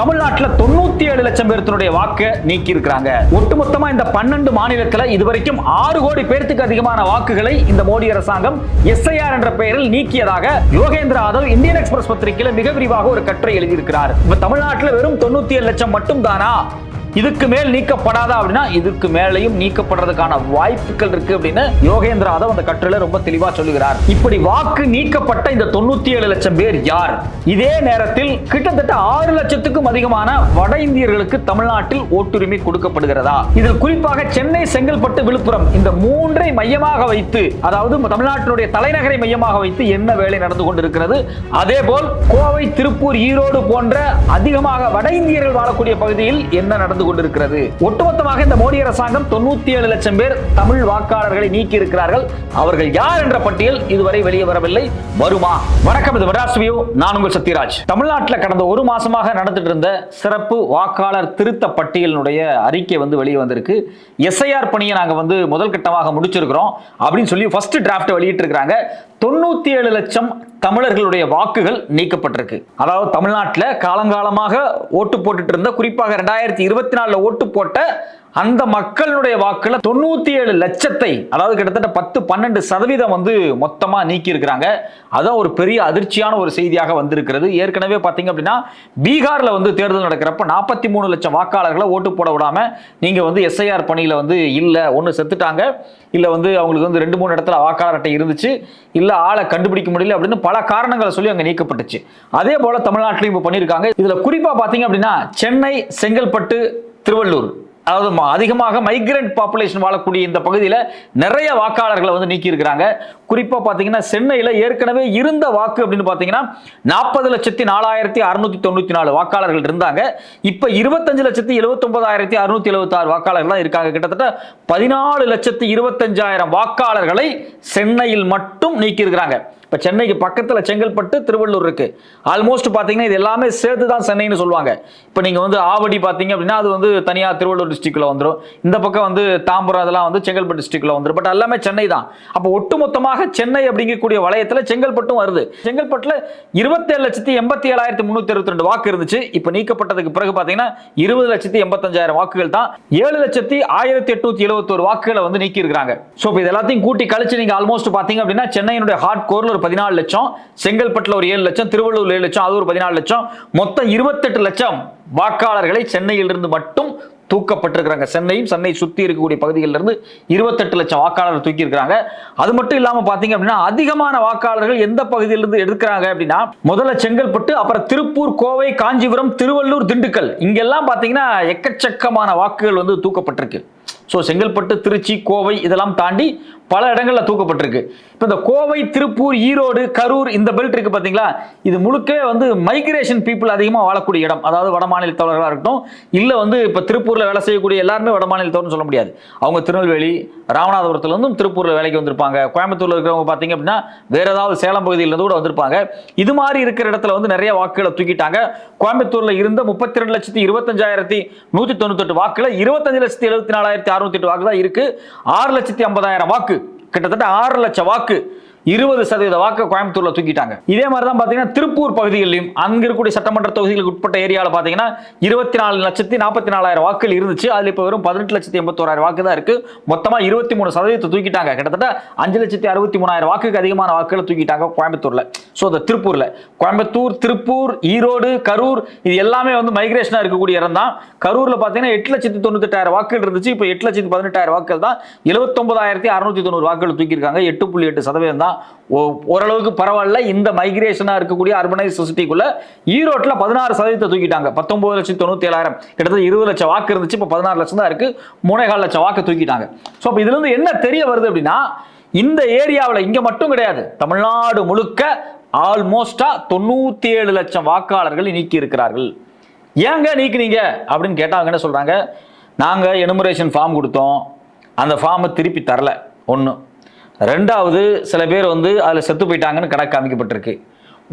தமிழ்நாட்டில் தொண்ணூத்தி ஏழு லட்சம் பேர்த்தினுடைய வாக்கு நீக்கி இருக்கிறாங்க ஒட்டுமொத்தமா இந்த பன்னெண்டு மாநிலத்தில் இதுவரைக்கும் ஆறு கோடி பேர்த்துக்கு அதிகமான வாக்குகளை இந்த மோடி அரசாங்கம் எஸ்ஐஆர் என்ற பெயரில் நீக்கியதாக யோகேந்திர யாதவ் இந்தியன் எக்ஸ்பிரஸ் பத்திரிகையில் மிக விரிவாக ஒரு கட்டுரை எழுதியிருக்கிறார். இப்ப தமிழ்நாட்டில் வெறும் தொண்ணூத்தி ஏழு லட்சம் மட்டும் தானா இதுக்கு மேல் நீக்கப்படாதா அப்படின்னா இதுக்கு மேலையும் நீக்கப்படுறதுக்கான வாய்ப்புகள் இருக்கு அப்படின்னு யோகேந்திர யாதவ் அந்த கட்டுரையில ரொம்ப தெளிவா சொல்லுகிறார். இப்படி வாக்கு நீக்கப்பட்ட இந்த தொண்ணூத்தி ஏழு லட்சம் பேர் யார்? இதே நேரத்தில் கிட்டத்தட்ட ஆறு லட்சத்துக்கும் அதிகமான வட இந்தியர்களுக்கு தமிழ்நாட்டில் ஓட்டுரிமை கொடுக்கப்படுகிறதா? இதில் குறிப்பாக சென்னை செங்கல்பட்டு விழுப்புரம் இந்த மூன்றை மையமாக வைத்து அதாவது தமிழ்நாட்டினுடைய தலைநகரை மையமாக வைத்து என்ன வேலை நடந்து கொண்டிருக்கிறது? அதே போல் கோவை திருப்பூர் ஈரோடு போன்ற அதிகமாக வட இந்தியர்கள் வாழக்கூடிய பகுதியில் என்ன நடந்து கொண்டிருக்கிறது? ஒட்டுமொத்தமாக இந்த மோடி அரசாங்கம் தொண்ணூத்தி ஏழு லட்சம் பேர் தமிழ் வாக்காளர்களை நீக்கி இருக்கிறார்கள் அவர்கள் யார் என்ற பட்டியல் இதுவரை வெளியே வரவில்லை. வருமா? வணக்கம் இது மெட்ராஸ் நான் உங்கள் சத்யராஜ். தமிழ்நாட்டில் கடந்த ஒரு மாசமாக நடந்துட்டு இருந்த சிறப்பு வாக்காளர் திருத்த பட்டியலினுடைய அறிக்கை வந்து வெளியே வந்திருக்கு. எஸ்ஐஆர் பணியை நாங்க வந்து முதல் கட்டமாக முடிச்சிருக்கிறோம். அப்படின்னு சொல்லி ஃபர்ஸ்ட் டிராஃப்ட் வெளியிட்டு இருக்காங்க தொண்ணூத்தி ஏழு லட்சம் தமிழர்களுடைய வாக்குகள் நீக்கப்பட்டிருக்கு. அதாவது தமிழ்நாட்டில் காலங்காலமாக ஓட்டு போட்டுட்டு இருந்த குறிப்பாக ரெண்டாயிரத்தி இருபத்தி நாலில் ஓட்டு போட்ட அந்த மக்களுடைய வாக்குல தொண்ணூத்தி ஏழு லட்சத்தை அதாவது கிட்டத்தட்ட பத்து பன்னெண்டு சதவீதம் வந்து மொத்தமா நீக்கி இருக்கிறாங்க அதான் ஒரு பெரிய அதிர்ச்சியான ஒரு செய்தியாக வந்திருக்கிறது. ஏற்கனவே பாத்தீங்க அப்படின்னா பீகார்ல வந்து தேர்தல் நடக்கிறப்ப நாற்பத்தி மூணு லட்சம் வாக்காளர்களை ஓட்டு போட விடாம நீங்க வந்து எஸ்ஐஆர் பணியில வந்து இல்ல ஒன்னு செத்துட்டாங்க. இல்ல வந்து அவங்களுக்கு வந்து ரெண்டு மூணு இடத்துல வாக்காளர் அட்டை இருந்துச்சு. இல்ல ஆளை கண்டுபிடிக்க முடியல அப்படின்னு பல காரணங்களை சொல்லி அங்க நீக்கப்பட்டுச்சு. அதே போல தமிழ்நாட்டிலையும் இப்போ பண்ணியிருக்காங்க. இதுல குறிப்பா பாத்தீங்க அப்படின்னா சென்னை செங்கல்பட்டு திருவள்ளூர். அதாவது ம- அதிகமாக மைக்ரண்ட் பாப்புலேஷன் வாழக்கூடிய இந்த பகுதியில் நிறைய வாக்காளர்களை வந்து நீக்கி இருக்கிறாங்க குறிப்பாக பார்த்தீங்கன்னா சென்னையில் ஏற்கனவே இருந்த வாக்கு அப்படின்னு பார்த்தீங்கன்னா நாற்பது லட்சத்தி நாலாயிரத்தி அறுநூத்தி தொண்ணூற்றி நாலு வாக்காளர்கள் இருந்தாங்க. இப்போ இருபத்தஞ்சு லட்சத்தி எழுபத்தொன்பதாயிரத்தி அறுநூத்தி எழுபத்தாறு வாக்காளர்கள்லாம் இருக்காங்க. கிட்டத்தட்ட பதினாலு லட்சத்தி இருபத்தஞ்சாயிரம் வாக்காளர்களை சென்னையில் மட்டும் நீக்கியிருக்கிறாங்க. இப்போ சென்னைக்கு பக்கத்தில் செங்கல்பட்டு திருவள்ளூர் இருக்கு. ஆல்மோஸ்ட் பார்த்தீங்கன்னா இது எல்லாமே சேர்த்து தான் சென்னைன்னு சொல்லுவாங்க. இப்போ நீங்கள் வந்து ஆவடி பார்த்தீங்க அப்படின்னா அது வந்து தனியாக திருவள்ளூர் டிஸ்ட்ரிக்டில் வந்துடும் இந்த பக்கம் வந்து தாம்பரம் அதெல்லாம் வந்து செங்கல்பட்டு டிஸ்ட்ரிக்டில் வந்துடும் பட் எல்லாமே சென்னை தான் அப்போ ஒட்டுமொத்தமாக சென்னை அப்படிங்கக்கூடிய வளையத்தில் செங்கல்பட்டும் வருது. செங்கல்பட்டில் இருபத்தேழு லட்சத்தி எண்பத்தி ஏழாயிரத்தி முந்நூற்றி அறுபத்தி ரெண்டு வாக்கு இருந்துச்சு. இப்போ நீக்கப்பட்டதுக்கு பிறகு பார்த்தீங்கன்னா இருபது லட்சத்தி எண்பத்தஞ்சாயிரம் வாக்குகள் தான். ஏழு லட்சத்தி ஆயிரத்தி எட்நூத்தி எழுபத்தோரு வாக்குகளை வந்து நீக்கி இருக்காங்க ஸோ இப்போ இது எல்லாத்தையும் கூட்டி கழிச்சு நீங்க ஆல்மோஸ்ட் பார்த்தீங்க அப்படின்னா சென்னையினுடைய ஹார்ட் கோரில் ஒரு பதினாலு லட்சம் செங்கல்பட்டில் ஒரு ஏழு லட்சம் திருவள்ளூர் ஏழு லட்சம் அது ஒரு பதினாலு லட்சம். மொத்தம் இருபத்தெட்டு லட்சம் வாக்காளர்களை சென்னையிலிருந்து மட்டும் தூக்கப்பட்டிருக்கிறாங்க. சென்னையும் சென்னை சுத்தி இருக்கக்கூடிய பகுதிகளில் இருந்து இருபத்தெட்டு லட்சம் வாக்காளர்கள் தூக்கி இருக்கிறாங்க அது மட்டும் இல்லாம பாத்தீங்க அப்படின்னா அதிகமான வாக்காளர்கள் எந்த பகுதியிலிருந்து எடுக்கிறாங்க அப்படின்னா முதல்ல செங்கல்பட்டு அப்புறம் திருப்பூர் கோவை காஞ்சிபுரம் திருவள்ளூர் திண்டுக்கல். இங்கெல்லாம் பார்த்தீங்கன்னா எக்கச்சக்கமான வாக்குகள் வந்து தூக்கப்பட்டிருக்கு. ஸோ செங்கல்பட்டு திருச்சி கோவை இதெல்லாம் தாண்டி பல இடங்கள்ல தூக்கப்பட்டிருக்கு. இப்போ இந்த கோவை திருப்பூர் ஈரோடு கரூர் இந்த பெல்ட் இருக்கு பாத்தீங்களா? இது முழுக்கவே வந்து மைக்ரேஷன் பீப்புள் அதிகமாக வாழக்கூடிய இடம். அதாவது வடமாநிலத்தவர்களாக இருக்கட்டும் இல்லை வந்து இப்போ திருப்பூர்ல வேலை செய்யக்கூடிய எல்லாருமே வடமாநிலத்தவர்னு சொல்ல முடியாது. அவங்க திருநெல்வேலி ராமநாதபுரத்துல இருந்தும் திருப்பூர்ல வேலைக்கு வந்திருப்பாங்க. கோயம்புத்தூர்ல இருக்கிறவங்க பாத்தீங்க அப்படின்னா வேற ஏதாவது சேலம் பகுதியிலேருந்து கூட வந்திருப்பாங்க. இது மாதிரி இருக்கிற இடத்துல வந்து நிறைய வாக்குகளை தூக்கிட்டாங்க. கோயம்புத்தூர்ல இருந்த முப்பத்தி ரெண்டு லட்சத்தி இருபத்தஞ்சாயிரத்தி நூத்தி தொண்ணூத்தெட்டு வாக்குல இருபத்தஞ்சு லட்சத்தி எழுபத்தி நாலாயிரத்தி அறுநூத்தி எட்டு வாக்கு தான் இருக்கு. ஆறு லட்சத்தி ஐம்பதாயிரம் வாக்கு. கிட்டத்தட்ட ஆறு லட்சம் வாக்கு. இருபது சதவீத வாக்கு கோயம்புத்தூர்ல தூக்கிட்டாங்க. இதே மாதிரி தான் பாத்தீங்கன்னா திருப்பூர் பகுதிகளிலும் அங்க இருக்கக்கூடிய சட்டமன்ற தொகுதிகளுக்கு உட்பட்ட ஏரியாவில் பாத்தீங்கன்னா இருபத்தி நாலு லட்சத்தி நாற்பத்தி நாலாயிரம் வாக்குகள் இருந்துச்சு. அதுல இப்போ வெறும் பதினெட்டு லட்சத்தி எண்பத்தோராயிரம் வாக்கு தான் இருக்கு. மொத்தமா இருபத்தி மூணு சதவீதத்தை தூக்கிட்டாங்க. கிட்டத்தட்ட அஞ்சு லட்சத்தி அறுபத்தி மூணாயிரம் வாக்குக்கு அதிகமான வாக்குகளை தூக்கிட்டாங்க கோயம்புத்தூர்ல. ஸோ இந்த திருப்பூர்ல. கோயம்புத்தூர் திருப்பூர் ஈரோடு கரூர் இது எல்லாமே வந்து மைக்ரேஷனா இருக்கக்கூடிய இடம் தான். கரூர்ல பாத்தீங்கன்னா எட்டு லட்சத்தி தொண்ணூத்தெட்டாயிரம் வாக்குகள் இருந்துச்சு. இப்போ எட்டு லட்சத்தி பதினெட்டாயிரம் வாக்குகள் தான். எழுபத்தொன்பதாயிரத்தி அறுநூத்தி தொண்ணூறு வாக்குகள் தூக்கியிருக்காங்க. எட்டு புள்ளி எட்டு சதவீதம் தான். ஓரளவுக்கு பரவாயில்ல. இந்த மைக்ரேஷனாக இருக்கக்கூடிய அர்பனைஸ் சொசைட்டிக்குள்ளே ஈரோட்டில் பதினாறு சதவீதத்தை தூக்கிட்டாங்க. பத்தொம்பது லட்சம் தொண்ணூற்றி ஏழாயிரம் கிட்டத்தட்ட இருபது லட்சம் வாக்கு இருந்துச்சு. இப்போ பதினாறு லட்சம் தான் இருக்குது மூணேகால் லட்சம் வாக்கு தூக்கிட்டாங்க. ஸோ அப்போ இதுலேருந்து என்ன தெரிய வருது அப்படின்னா இந்த ஏரியாவில் இங்கே மட்டும் கிடையாது. தமிழ்நாடு முழுக்க ஆல்மோஸ்டாக தொண்ணூற்றி ஏழு லட்சம் வாக்காளர்கள் நீக்கி இருக்கிறார்கள். ஏங்க நீக்குனீங்க? அப்படின்னு கேட்டா என்ன சொல்கிறாங்க நாங்கள் எனுமரேஷன் ஃபார்ம் கொடுத்தோம். அந்த ஃபார்மை திருப்பி தரல. ஒன்று ரெண்டாவது சில பேர் வந்து அதில் செத்து போயிட்டாங்கன்னு கணக்கு காமிக்கப்பட்டிருக்கு.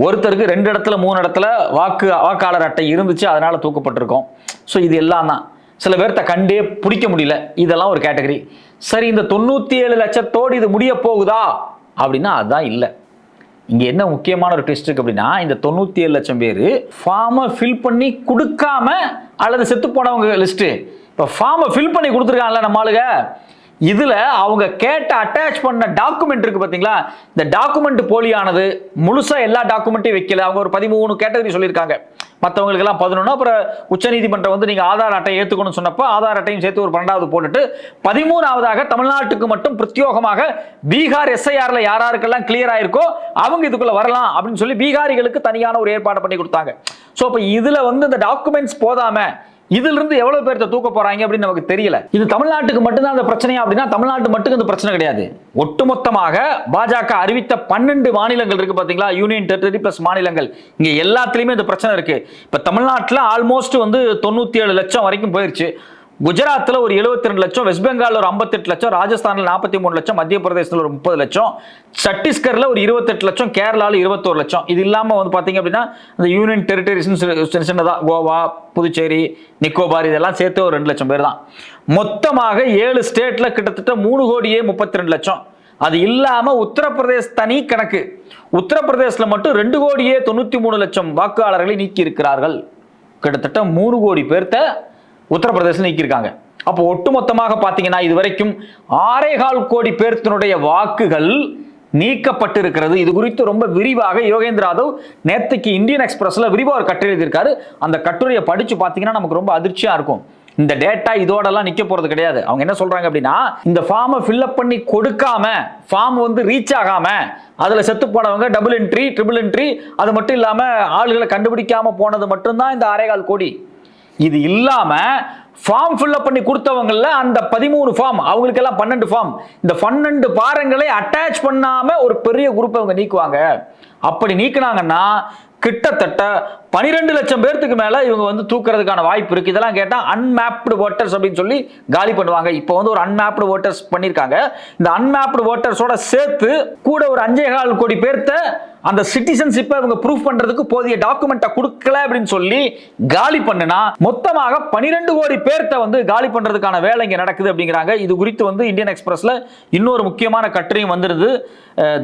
ஒருத்தருக்கு ரெண்டு இடத்துல மூணு இடத்துல வாக்கு வாக்காளர் அட்டை இருந்துச்சு அதனால் தூக்கப்பட்டிருக்கோம். ஸோ இது எல்லாம் தான். சில பேர்த்த கண்டே பிடிக்க முடியல. இதெல்லாம் ஒரு கேட்டகரி. சரி இந்த தொண்ணூற்றி ஏழு லட்சத்தோடு இது முடிய போகுதா? அப்படின்னா அதுதான் இல்லை. இங்கே என்ன முக்கியமான ஒரு டெஸ்ட் இருக்குது அப்படின்னா இந்த தொண்ணூற்றி ஏழு லட்சம் பேர் ஃபார்மை ஃபில் பண்ணி கொடுக்காம அல்லது செத்து போனவங்க லிஸ்ட்டு இப்போ ஃபார்மை ஃபில் பண்ணி கொடுத்துருக்காங்கல்ல நம்ம ஆளுங்க. இதுல அவங்க கேட்ட அட்டாச் பண்ண டாக்குமெண்ட் இருக்கு பாத்தீங்களா? இந்த டாக்குமெண்ட் போலியானது முழுசா எல்லா டாக்குமெண்ட்டையும் வைக்கல. அவங்க ஒரு பதிமூணு கேட்டகரி சொல்லியிருக்காங்க. மற்றவங்களுக்கு எல்லாம் பதினொன்று அப்புறம் உச்சநீதிமன்றம் வந்து நீங்க ஆதார் அட்டை ஏத்துக்கணும்னு சொன்னப்போ ஆதார் அட்டையும் சேர்த்து ஒரு பன்னெண்டாவது போட்டுட்டு பதிமூணாவதாக தமிழ்நாட்டுக்கு மட்டும் பிரத்யோகமாக பீகார் எஸ்ஐஆர்ல யார் யாருக்கெல்லாம் கிளியர் ஆயிருக்கோ அவங்க இதுக்குள்ள வரலாம் அப்படின்னு சொல்லி பீகாரிகளுக்கு தனியான ஒரு ஏற்பாடு பண்ணி கொடுத்தாங்க. ஸோ அப்போ இதுல வந்து இந்த டாக்குமெண்ட்ஸ் போதாம இதுல இருந்து எவ்வளவு பேர்த்த தூக்க போறாங்க அப்படின்னு நமக்கு தெரியல. இது தமிழ்நாட்டுக்கு மட்டும்தான் அந்த பிரச்சனையா அப்படின்னா தமிழ்நாட்டு மட்டும் இந்த பிரச்சனை கிடையாது. ஒட்டுமொத்தமாக பாஜக அறிவித்த பன்னெண்டு மாநிலங்கள் இருக்கு பாத்தீங்களா? யூனியன் டெரிட்டரி பிளஸ் மாநிலங்கள். இங்க எல்லாத்துலயுமே இந்த பிரச்சனை இருக்கு. இப்ப தமிழ்நாட்டுல ஆல்மோஸ்ட் வந்து தொண்ணூத்தி ஏழு லட்சம் வரைக்கும் போயிருச்சு. குஜராத்தில் ஒரு 72 ரெண்டு லட்சம் வெஸ்ட் பெங்காலில் ஒரு 58 லட்சம் ராஜஸ்தானில் நாற்பத்தி மூணு லட்சம் மத்திய பிரதேசத்தில் ஒரு முப்பது லட்சம் சத்தீஸ்கரில் ஒரு இருபத்தெட்டு லட்சம் கேரளாவில் இருபத்தோரு லட்சம். இது இல்லாமல் வந்து பார்த்தீங்க அப்படின்னா இந்த யூனியன் டெரிட்டரிஸ்னு சின்ன சின்னதாக கோவா புதுச்சேரி நிக்கோபார் இதெல்லாம் சேர்த்து ஒரு ரெண்டு லட்சம் பேர் தான் மொத்தமாக ஏழு ஸ்டேட்டில் கிட்டத்தட்ட மூணு கோடியே முப்பத்தி ரெண்டு லட்சம். அது இல்லாமல் உத்தரப்பிரதேஷ் தனி கணக்கு. உத்தரப்பிரதேசில் மட்டும் ரெண்டு கோடியே தொண்ணூற்றி மூணு லட்சம் வாக்காளர்களை நீக்கி இருக்கிறார்கள் கிட்டத்தட்ட மூணு கோடி பேர்த்த உத்தரப்பிரதேசம் நீக்கியிருக்காங்க. அப்போ ஒட்டுமொத்தமாக பார்த்தீங்கன்னா இது வரைக்கும் ஆறேகால் கோடி பேர்த்தினுடைய வாக்குகள் நீக்கப்பட்டிருக்கிறது. இது குறித்து ரொம்ப விரிவாக யோகேந்திர யாதவ் நேற்றுக்கு இந்தியன் எக்ஸ்பிரஸில் விரிவாக ஒரு கட்டுரை எழுதியிருக்காரு. அந்த கட்டுரையை படித்து பார்த்தீங்கன்னா நமக்கு ரொம்ப அதிர்ச்சியாக இருக்கும். இந்த டேட்டா இதோடலாம் நிற்க போகிறது கிடையாது. அவங்க என்ன சொல்கிறாங்க அப்படின்னா இந்த ஃபார்மை ஃபில்அப் பண்ணி கொடுக்காம ஃபார்ம் வந்து ரீச் ஆகாமல் அதில் செத்து போனவங்க டபுள் என்ட்ரி ட்ரிபிள் என்ட்ரி அது மட்டும் இல்லாமல் ஆளுகளை கண்டுபிடிக்காமல் போனது மட்டும்தான் இந்த அரைகால் கோடி. இது இல்லாம ஃபார்ம் ஃபில்அப் பண்ணி கொடுத்தவங்கள அந்த பதிமூணு ஃபார்ம் அவங்களுக்கெல்லாம் பன்னெண்டு ஃபார்ம் இந்த பன்னெண்டு பாரங்களை அட்டாச் பண்ணாம ஒரு பெரிய குரூப் அவங்க நீக்குவாங்க. அப்படி நீக்குனாங்கன்னா கிட்டத்தட்ட பனிரெண்டு லட்சம் பேர்த்துக்கு மேல இவங்க வந்து தூக்குறதுக்கான வாய்ப்பு இருக்கு. இதெல்லாம் கேட்டால் அன்மேப்டு ஓட்டர்ஸ் அப்படின்னு சொல்லி காலி பண்ணுவாங்க. இப்போ வந்து ஒரு அன்மேப்டு ஓட்டர்ஸ் பண்ணியிருக்காங்க இந்த அன்மேப்டு ஓட்டர்ஸோட சேர்த்து கூட ஒரு அஞ்சே கால் கோடி பேர்த்த அந்த சிட்டிசன்ஷிப்பை இவங்க ப்ரூஃப் பண்றதுக்கு போதிய டாக்குமெண்ட்டை கொடுக்கல அப்படின்னு சொல்லி காலி பண்ணுனா மொத்தமாக பனிரெண்டு கோடி பேர்த்த வந்து காலி பண்றதுக்கான வேலை இங்க நடக்குது அப்படிங்கிறாங்க. இது குறித்து வந்து இந்தியன் எக்ஸ்பிரஸ்ல இன்னொரு முக்கியமான கட்டுரையும் வந்துருது.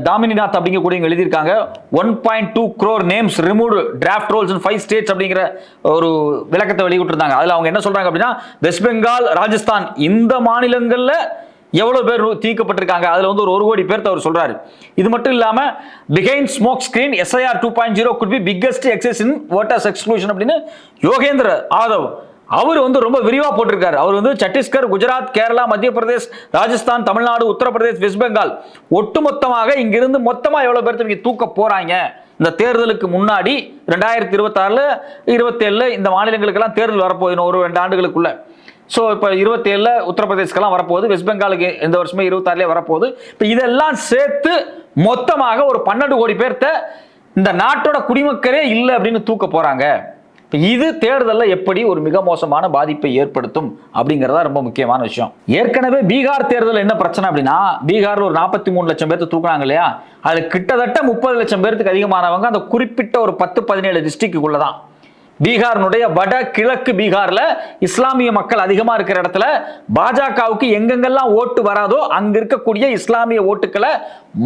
தாமினிநாத் அப்படிங்கக்கூடிய எழுதியிருக்காங்க. One point two crore names remove draft rolls in five states அப்படிங்கிற ஒரு விளக்கத்தை வெளியிட்டிருந்தாங்க. அதில் அவங்க என்ன சொல்றாங்க அப்படின்னா வெஸ்ட் பெங்கால் ராஜஸ்தான் இந்த மாநிலங்களில் எவ்வளோ பேர் தீக்கப்பட்டிருக்காங்க அதில் வந்து ஒரு ஒரு கோடி பேர்த்த அவர் சொல்கிறாரு இது மட்டும் இல்லாமல் behind smoke screen SIR two point zero could be biggest excess in voters exclusion அப்படின்னு யோகேந்திர ஆதவ் அவர் வந்து ரொம்ப விரிவாக போட்டிருக்காரு. அவர் வந்து சத்தீஸ்கர் குஜராத் கேரளா மத்திய பிரதேஷ் ராஜஸ்தான் தமிழ்நாடு உத்தரப்பிரதேஷ் வெஸ்ட் பெங்கால் ஒட்டுமொத்தமாக இங்கிருந்து மொத்தமாக எவ்வளோ பேர்த்து நீங்கள் தூக்க போகிறாங்க இந்த தேர்தலுக்கு முன்னாடி ரெண்டாயிரத்தி இருபத்தாறுல இருபத்தேழில் இந்த மாநிலங்களுக்கெல்லாம் தேர்தல் வரப்போகுது ஒரு ரெண்டு ஆண்டுகளுக்குள்ள. ஸோ இப்போ இருபத்தேழில் உத்தரப்பிரதேஷ்க்கெல்லாம் வரப்போகுது வெஸ்ட் பெங்காலுக்கு இந்த வருஷமே இருபத்தாறுலேயே வரப்போகுது. இப்போ இதெல்லாம் சேர்த்து மொத்தமாக ஒரு பன்னெண்டு கோடி பேர்த்த இந்த நாட்டோட குடிமக்களே இல்லை அப்படின்னு தூக்க போகிறாங்க இப்போ இது தேர்தலில் எப்படி ஒரு மிக மோசமான பாதிப்பை ஏற்படுத்தும் அப்படிங்கிறதா ரொம்ப முக்கியமான விஷயம். ஏற்கனவே பீகார் தேர்தல் என்ன பிரச்சனை அப்படின்னா பீகாரில் ஒரு நாற்பத்தி மூணு லட்சம் பேர்த்து தூக்குனாங்க இல்லையா? அது கிட்டத்தட்ட முப்பது லட்சம் பேர்த்துக்கு அதிகமானவங்க அந்த குறிப்பிட்ட ஒரு பத்து பதினேழு டிஸ்ட்ரிக்டுக்குள்ளே தான் பீகார்னுடைய வட கிழக்கு பீகார்ல இஸ்லாமிய மக்கள் அதிகமா இருக்கிற இடத்துல பாஜகவுக்கு எங்கெங்கெல்லாம் ஓட்டு வராதோ அங்க இருக்கக்கூடிய இஸ்லாமிய ஓட்டுக்களை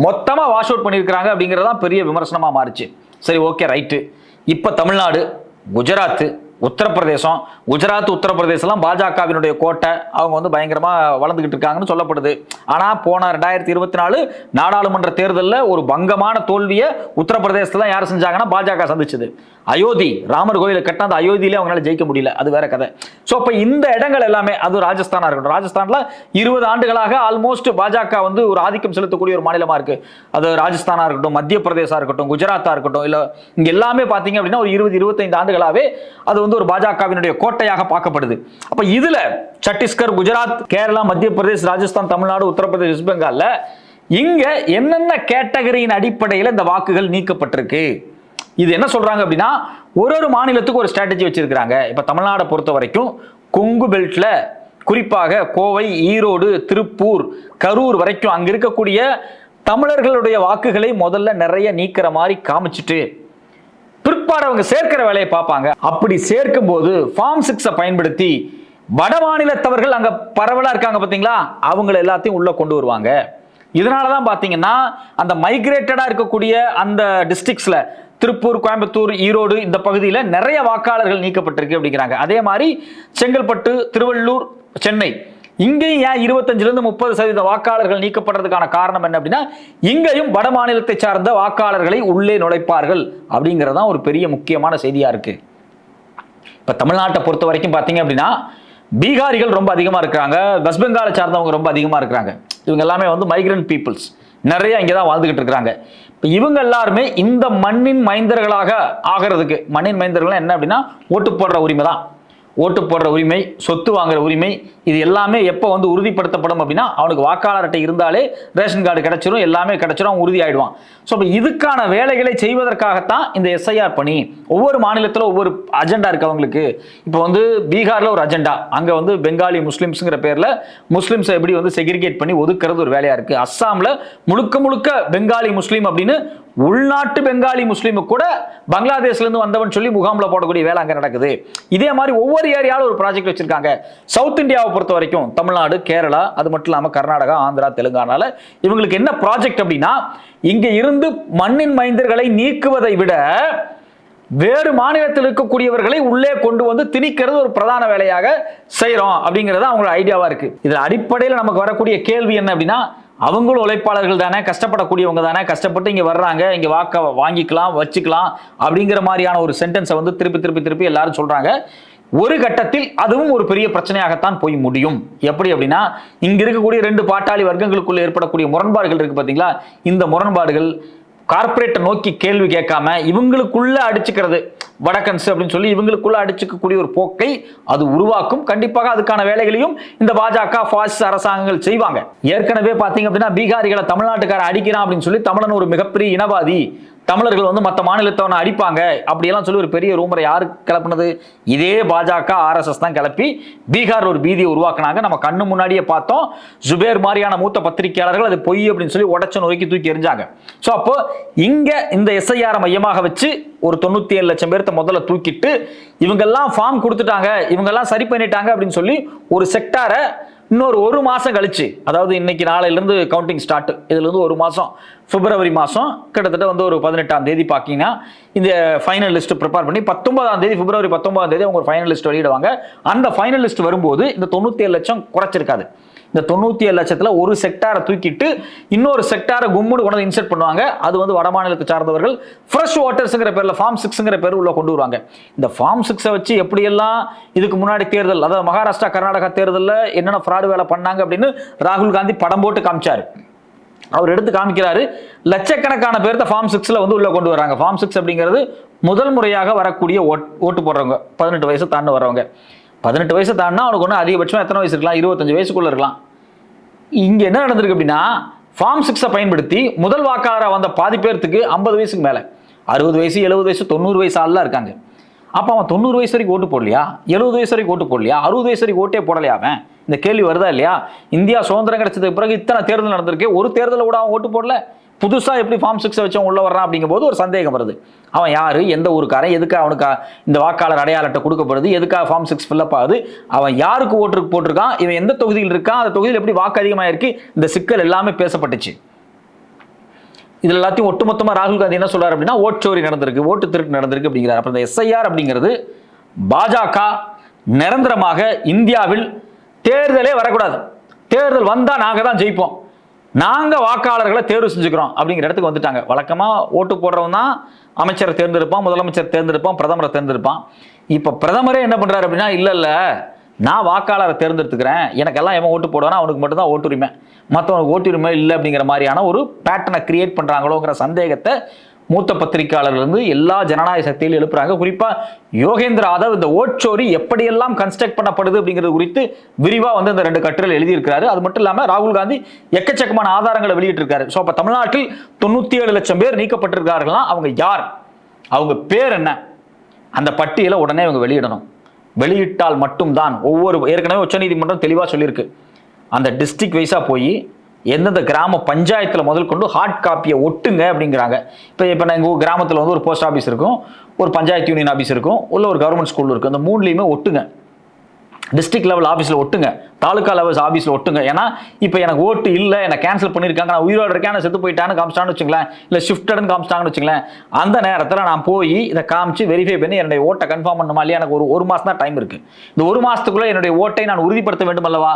மொத்தமா வாஷ் அவுட் பண்ணியிருக்கிறாங்க அப்படிங்கறதான் பெரிய விமர்சனமா மாறுச்சு. சரி ஓகே ரைட்டு இப்ப தமிழ்நாடு குஜராத் உத்தரப்பிரதேசம் குஜராத் உத்தரப்பிரதேசம்லாம் பாஜகவினுடைய கோட்டை அவங்க வந்து பயங்கரமாக வளர்ந்துக்கிட்டு இருக்காங்கன்னு சொல்லப்படுது. ஆனால் போன ரெண்டாயிரத்தி இருபத்தி நாலு நாடாளுமன்ற தேர்தலில் ஒரு பங்கமான தோல்வியை உத்தரப்பிரதேசத்தில் தான் யார் செஞ்சாங்கன்னா பாஜக சந்திச்சது. அயோத்தி ராமர் கோயிலை கட்டின அந்த அயோத்தியிலே அவங்களால ஜெயிக்க முடியல. அது வேற கதை. ஸோ அப்போ இந்த இடங்கள் எல்லாமே அது ராஜஸ்தானாக இருக்கட்டும். ராஜஸ்தானில் இருபது ஆண்டுகளாக ஆல்மோஸ்ட் பாஜக வந்து ஒரு ஆதிக்கம் செலுத்தக்கூடிய ஒரு மாநிலமாக இருக்கு. அது ராஜஸ்தானாக இருக்கட்டும் மத்திய பிரதேசா இருக்கட்டும் குஜராத்தாக இருக்கட்டும் இல்லை இங்கே எல்லாமே பார்த்தீங்க அப்படின்னா ஒரு இருபது இருபத்தைந்து ஆண்டுகளாகவே அது வந்து ஒரு பாஜகவினுடைய கோட்டையாக பார்க்கப்படுது. அப்போ இதில் சத்தீஸ்கர் குஜராத் கேரளா மத்திய பிரதேஷ் ராஜஸ்தான் தமிழ்நாடு உத்தரப்பிரதேஷ் வெஸ்ட் பெங்காலில் இங்கே என்னென்ன கேட்டகரியின் அடிப்படையில் இந்த வாக்குகள் நீக்கப்பட்டிருக்கு? இது என்ன சொல்றாங்க அப்படின்னா ஒரு ஒரு மாநிலத்துக்கு ஒரு ஸ்ட்ராட்டஜி வச்சிருக்கிறாங்க. இப்ப தமிழ்நாடை பொறுத்த வரைக்கும் கொங்கு பெல்ட்ல குறிப்பாக கோவை ஈரோடு திருப்பூர் கரூர் வரைக்கும் அங்க இருக்கக்கூடிய தமிழர்களுடைய வாக்குகளை முதல்ல நிறைய நீக்கிற மாதிரி காமிச்சிட்டு பிற்பாடு அவங்க சேர்க்கிற வேலையை பார்ப்பாங்க. அப்படி சேர்க்கும் போது ஃபார்ம் சிக்ஸை பயன்படுத்தி வட மாநிலத்தவர்கள் அங்க பரவலா இருக்காங்க பாத்தீங்களா? அவங்கள எல்லாத்தையும் உள்ள கொண்டு வருவாங்க. இதனால தான் பார்த்தீங்கன்னா அந்த மைக்ரேட்டடாக இருக்கக்கூடிய அந்த டிஸ்ட்ரிக்ஸில் திருப்பூர் கோயம்புத்தூர் ஈரோடு இந்த பகுதியில் நிறைய வாக்காளர்கள் நீக்கப்பட்டிருக்கு அப்படிங்கிறாங்க. அதே மாதிரி செங்கல்பட்டு திருவள்ளூர் சென்னை இங்கேயும் ஏன் இருபத்தஞ்சிலிருந்து முப்பது சதவீத வாக்காளர்கள் நீக்கப்படுறதுக்கான காரணம் என்ன அப்படின்னா இங்கேயும் வட மாநிலத்தை சார்ந்த வாக்காளர்களை உள்ளே நுழைப்பார்கள் அப்படிங்கிறது தான் ஒரு பெரிய முக்கியமான செய்தியாக இருக்குது இப்போ தமிழ்நாட்டை பொறுத்த வரைக்கும் பார்த்தீங்க அப்படின்னா பீகாரிகள் ரொம்ப அதிகமாக இருக்கிறாங்க வெஸ்ட் பெங்காலை சார்ந்தவங்க ரொம்ப அதிகமாக இருக்கிறாங்க. இவங்க எல்லாமே வந்து மைக்ரண்ட் பீப்புள்ஸ் நிறைய இங்கே தான் வாழ்ந்துக்கிட்டு இருக்கிறாங்க. இப்போ இவங்க எல்லாருமே இந்த மண்ணின் மைந்தர்களாக ஆகிறதுக்கு மண்ணின் மைந்தர்கள் என்ன அப்படின்னா ஓட்டு போடுற உரிமை தான் ஓட்டு போடுற உரிமை சொத்து வாங்குற உரிமை இது எல்லாமே எப்போ வந்து உறுதிப்படுத்தப்படும் அப்படின்னா அவனுக்கு வாக்காளர் அட்டை இருந்தாலே ரேஷன் கார்டு கிடைச்சிரும் எல்லாமே கிடைச்சிரும் அவன் உறுதி ஆயிடுவான் ஸோ இப்போ இதுக்கான வேலைகளை செய்வதற்காகத்தான் இந்த எஸ்ஐஆர் பணி. ஒவ்வொரு மாநிலத்தில் ஒவ்வொரு அஜெண்டா இருக்கு அவங்களுக்கு. இப்போ வந்து பீகாரில் ஒரு அஜெண்டா அங்கே வந்து பெங்காலி முஸ்லீம்ஸுங்கிற பேரில் முஸ்லீம்ஸை எப்படி வந்து செக்ரிகேட் பண்ணி ஒதுக்குறது ஒரு வேலையாக இருக்குது அஸ்ஸாமில் முழுக்க முழுக்க பெங்காலி முஸ்லீம் அப்படின்னு உள்நாட்டு பெங்காலி முஸ்லீமு கூட பங்களாதேஷ்லேருந்து வந்தவன் சொல்லி முகாம்ல போடக்கூடிய வேலை அங்கே நடக்குது. இதே மாதிரி ஒவ்வொரு ஏரியாவில் ஒரு ப்ராஜெக்ட் வச்சுருக்காங்க. சவுத் இந்தியாவை பொறுத்த வரைக்கும் தமிழ்நாடு கேரளா அது மட்டும் இல்லாமல் கர்நாடகா ஆந்திரா தெலுங்கானால இவங்களுக்கு என்ன ப்ராஜெக்ட் அப்படின்னா இங்க இருந்து மண்ணின் மைந்தர்களை நீக்குவதை விட வேறு மாநிலத்தில் இருக்கக்கூடியவர்களை உள்ளே கொண்டு வந்து திணிக்கிறது ஒரு பிரதான வேலையாக செய்கிறோம் அப்படிங்கிறது அவங்களோட ஐடியாவா இருக்கு. இதில் அடிப்படையில் நமக்கு வரக்கூடிய கேள்வி என்ன அப்படின்னா அவங்களும் உழைப்பாளர்கள் தானே கஷ்டப்படக்கூடியவங்க தானே கஷ்டப்பட்டு இங்கே வர்றாங்க இங்கே வாக்க வாங்கிக்கலாம் வச்சுக்கலாம் அப்படிங்கிற மாதிரியான ஒரு சென்டென்ஸை வந்து திருப்பி திருப்பி திருப்பி எல்லாரும் சொல்கிறாங்க ஒரு கட்டத்தில் அதுவும் ஒரு பெரிய பிரச்சனையாகத்தான் போய் முடியும். எப்படி அப்படின்னா இங்க இருக்கக்கூடிய ரெண்டு பாட்டாளி வர்க்கங்களுக்குள்ள ஏற்படக்கூடிய முரண்பாடுகள் இருக்கு பாத்தீங்களா? இந்த முரண்பாடுகள் கார்ப்பரேட்டை நோக்கி கேள்வி கேட்காம இவங்களுக்குள்ள அடிச்சுக்கிறது வடக்கன்ஸ் அப்படின்னு சொல்லி இவங்களுக்குள்ள அடிச்சுக்கக்கூடிய ஒரு போக்கை அது உருவாக்கும். கண்டிப்பாக அதுக்கான வேலைகளையும் இந்த பாஜக பாசிச அரசாங்கங்கள் செய்வாங்க. ஏற்கனவே பாத்தீங்க அப்படின்னா பீகாரிகளை தமிழ்நாட்டுக்கார அடிக்கிறான் அப்படின்னு சொல்லி தமிழன் ஒரு மிகப்பெரிய இனவாதி. தமிழர்கள் வந்து மற்ற மாநிலத்தவனை அடிப்பாங்க. அப்படியெல்லாம் சொல்லி ஒரு பெரிய ரூமரை யார் கிளப்புனது? இதே பாஜக ஆர்எஸ்எஸ் தான் கிளப்பி பீகார் ஒரு பீதியை உருவாக்குனாங்க. நம்ம கண்ணு முன்னாடியே பார்த்தோம். ஜுபேர் மாதிரியான மூத்த பத்திரிகையாளர்கள் அது பொய் அப்படின்னு சொல்லி உடச்ச நோக்கி தூக்கி எறிஞ்சாங்க. ஸோ அப்போ இங்கே இந்த எஸ்ஐஆரை மையமாக வச்சு ஒரு தொண்ணூற்றி ஏழு லட்சம் பேர்த்த முதல்ல தூக்கிட்டு இவங்கெல்லாம் ஃபார்ம் கொடுத்துட்டாங்க. இவங்கெல்லாம் சரி பண்ணிட்டாங்க அப்படின்னு சொல்லி ஒரு செக்டாரை இன்னொரு ஒரு மாதம் கழிச்சு அதாவது இன்னைக்கு நாளையிலேருந்து கவுண்டிங் ஸ்டார்ட் இதுலேருந்து ஒரு மாதம் பிப்ரவரி மாதம் கிட்டத்தட்ட வந்து ஒரு பதினெட்டாம் தேதி பார்த்தீங்கன்னா இந்த ஃபைனல் லிஸ்ட் ப்ரிப்பேர் பண்ணி பத்தொன்பதாம் தேதி பிப்ரவரி பத்தொன்பதாம் தேதி அவங்க ஒரு ஃபைனல் லிஸ்ட் வெளியிடுவாங்க. அந்த ஃபைனல் லிஸ்ட் வரும்போது இந்த தொண்ணூற்றி ஏழு லட்சம் குறைச்சிருக்காது. இந்த தொண்ணூற்றி ஏழு லட்சத்தில் ஒரு செக்டாரை தூக்கிட்டு இன்னொரு செக்டாரை கும்முடு கொண்டு இன்செர்ட் பண்ணுவாங்க. அது வந்து வடமாநிலத்தை சார்ந்தவர்கள். ஃப்ரெஷ் வாட்டர்ஸுங்கிற பேரில் ஃபார்ம் சிக்ஸுங்கிற பேர் உள்ள கொண்டு வருவாங்க. இந்த ஃபார்ம் சிக்ஸை வச்சு எப்படியெல்லாம் இதுக்கு முன்னாடி தேர்தல் அதாவது மகாராஷ்டிரா கர்நாடகா தேர்தலில் என்னென்ன ஃப்ராடு வேலை பண்ணாங்க அப்படின்னு ராகுல் காந்தி படம் போட்டு காமிச்சாரு. அவர் எடுத்து காமிக்கிறாரு. லட்சக்கணக்கான பேர்த்த ஃபார்ம் சிக்ஸில் வந்து உள்ள கொண்டு வராங்க. ஃபார்ம் சிக்ஸ் அப்படிங்கிறது முதல் முறையாக வரக்கூடிய ஓட்- ஓட்டு போடுறவங்க. பதினெட்டு வயசு தாண்டு வரவங்க பதினெட்டு வயசு தாண்டினா அவனுக்கு ஒன்று அதிகபட்சமாக எத்தனை வயசு இருக்கலாம்? இருபத்தஞ்சு வயசுக்குள்ளே இருக்கலாம். இங்கே என்ன நடந்திருக்கு அப்படின்னா ஃபார்ம் சிக்ஸை பயன்படுத்தி முதல் வாக்காளராக வந்த பாதி பேர்த்துக்கு ஐம்பது வயசுக்கு மேலே. அறுபது வயசு எழுபது வயசு தொண்ணூறு வயசு ஆள்லாம் இருக்காங்க. அப்போ அவன் தொண்ணூறு வயசு வரைக்கும் ஓட்டு போடலையா? எழுபது வயசு வரைக்கும் ஓட்டு போடலையா? அறுபது வயசு வரைக்கும் ஓட்டே போடலையா அவன்? இந்த கேள்வி வருதா இல்லையா? இந்தியா சுதந்திரம் கிடைச்சதுக்கு பிறகு இத்தனை தேர்தல் நடந்திருக்கு. ஒரு தேர்தலில் கூட அவன் ஓட்டு போடல. புதுசாக எப்படி ஃபார்ம் சிக்ஸை வச்சவன் உள்ள வர்றான் அப்படிங்கும்போது ஒரு சந்தேகம் வருது. அவன் யார்? எந்த ஊருக்காரன்? எதுக்காக அவனுக்கு இந்த வாக்காளர் அடையாள அட்டை கொடுக்கப்படுது? எதுக்காக ஃபார்ம் சிக்ஸ் ஃபில்லப் ஆகுது? அவன் யாருக்கு ஓட்டு போட்டிருக்கான்? இவன் எந்த தொகுதியில் இருக்கான்? அந்த தொகுதியில் எப்படி வாக்கு அதிகமாக இருக்கு இந்த சிக்கல் எல்லாமே பேசப்பட்டுச்சு. இது எல்லாத்தையும் ஒட்டுமொத்தமாக ராகுல் காந்தி என்ன சொல்றாரு அப்படின்னா ஓட்சோரி நடந்திருக்கு ஓட்டு திருட்டு நடந்திருக்கு அப்படிங்கிறார். அப்புறம் இந்த எஸ்ஐஆர் அப்படிங்கிறது பாஜக நிரந்தரமாக இந்தியாவில் தேர்தலே வரக்கூடாது. தேர்தல் வந்தால் நாங்கள் தான் ஜெயிப்போம். நாங்கள் வாக்காளர்களை தேர்வு செஞ்சுக்கிறோம் அப்படிங்கிற இடத்துக்கு வந்துட்டாங்க. வழக்கமாக ஓட்டு போடுறவன் தான் அமைச்சரை தேர்ந்தெடுப்பான் முதலமைச்சர் தேர்ந்தெடுப்பான் பிரதமரை தேர்ந்தெடுப்பான். இப்போ பிரதமரே என்ன பண்ணுறாரு அப்படின்னா இல்லை இல்லை நான் வாக்காளரை தேர்ந்தெடுத்துக்கிறேன். எனக்கெல்லாம் எவன் ஓட்டு போடுவானா அவனுக்கு மட்டும்தான் ஓட்டுரிமை. மற்றவனுக்கு ஓட்டுரிமை இல்லை அப்படிங்கிற மாதிரியான ஒரு பேட்டனை கிரியேட் பண்ணுறாங்களோங்கிற சந்தேகத்தை மூத்த பத்திரிகையாளர்கள் வந்து எல்லா ஜனநாயக சக்தியிலும் எழுப்புறாங்க. குறிப்பா யோகேந்திர ஆதவ் இந்த ஓட்சோரி எப்படியெல்லாம் கன்ஸ்ட்ரக்ட் பண்ணப்படுது அப்படிங்கிறது குறித்து விரிவா வந்து இந்த ரெண்டு கட்டுரையில் எழுதியிருக்கிறாரு. அது மட்டும் இல்லாம ராகுல் காந்தி எக்கச்சக்கமான ஆதாரங்களை வெளியிட்டிருக்காரு. ஸோ அப்ப தமிழ்நாட்டில் தொண்ணூத்தி ஏழு லட்சம் பேர் நீக்கப்பட்டிருக்கார்கள்னா அவங்க யார்? அவங்க பேர் என்ன? அந்த பட்டியலை உடனே அவங்க வெளியிடணும். வெளியிட்டால் மட்டும்தான் ஒவ்வொரு ஏற்கனவே உச்சநீதிமன்றம் தெளிவாக சொல்லியிருக்கு. அந்த டிஸ்ட்ரிக்ட் வைஸாக போய் எந்தெந்த கிராம பஞ்சாயத்தில் முதல் கொண்டு ஹார்ட் காப்பியை ஒட்டுங்க அப்படிங்கிறாங்க. இப்போ இப்போ எங்கள் கிராமத்தில் வந்து ஒரு போஸ்ட் ஆஃபீஸ் இருக்கும் ஒரு பஞ்சாயத்து யூனியன் ஆஃபீஸ் இருக்கும் உள்ள ஒரு கவர்மெண்ட் ஸ்கூல் இருக்கும். அந்த மூணுலேயுமே ஒட்டுங்க. டிஸ்ட்ரிக்ட் லெவல் ஆஃபீஸில் ஒட்டுங்க. தாலுக்கா லெவல் ஆஃபீஸில் ஒட்டுங்க. ஏன்னா இப்போ எனக்கு ஓட்டு இல்லை என்னை கேன்சல் பண்ணியிருக்காங்க நான் உயிரோடு இருக்கேன் நான் செத்து போயிட்டான்னு காமிச்சிட்டான்னு வச்சுங்களேன் இல்லை ஷிஃப்டட்னு காமிச்சிட்டாங்கன்னு வச்சுங்களேன் அந்த நேரத்தில் நான் போய் இதை காமிச்சு வெரிஃபை பண்ணி என்னுடைய ஓட்டை கன்ஃபார்ம் பண்ணுமா இல்லையா? எனக்கு ஒரு ஒரு மாதம் தான் டைம் இருக்குது இந்த ஒரு மாதத்துக்குள்ளே என்னுடைய ஓட்டை நான் உறுதிப்படுத்த வேண்டும் அல்லவா?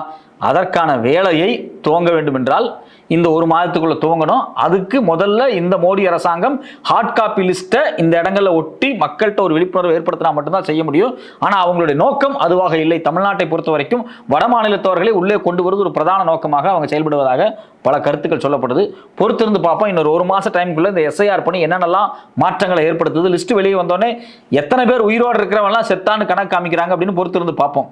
அதற்கான வேலையை துவங்க வேண்டும் என்றால் இந்த ஒரு மாதத்துக்குள்ள துவங்கணும். அதுக்கு முதல்ல இந்த மோடி அரசாங்கம் ஹார்ட் காப்பி லிஸ்ட்டை இந்த இடங்களில் ஒட்டி மக்கள்கிட்ட ஒரு விழிப்புணர்வு ஏற்படுத்தினா மட்டும்தான் செய்ய முடியும். ஆனால் அவங்களுடைய நோக்கம் அதுவாக இல்லை. தமிழ்நாட்டை பொறுத்த வரைக்கும் வட மாநிலத்தவர்களை உள்ளே கொண்டு வருவது ஒரு பிரதான நோக்கமாக அவங்க செயல்படுவதாக பல கருத்துக்கள் சொல்லப்படுது. பொறுத்திருந்து பார்ப்போம். இன்னொரு ஒரு மாத டைமுக்குள்ளே இந்த எஸ்ஐஆர் பண்ணி என்னென்னலாம் மாற்றங்களை ஏற்படுத்துது. லிஸ்ட்டு வெளியே வந்தோடனே எத்தனை பேர் உயிரோடு இருக்கிறவங்களாம் செத்தான்னு கணக்கு காமிக்கிறாங்க அப்படின்னு பொறுத்திருந்து பார்ப்போம்.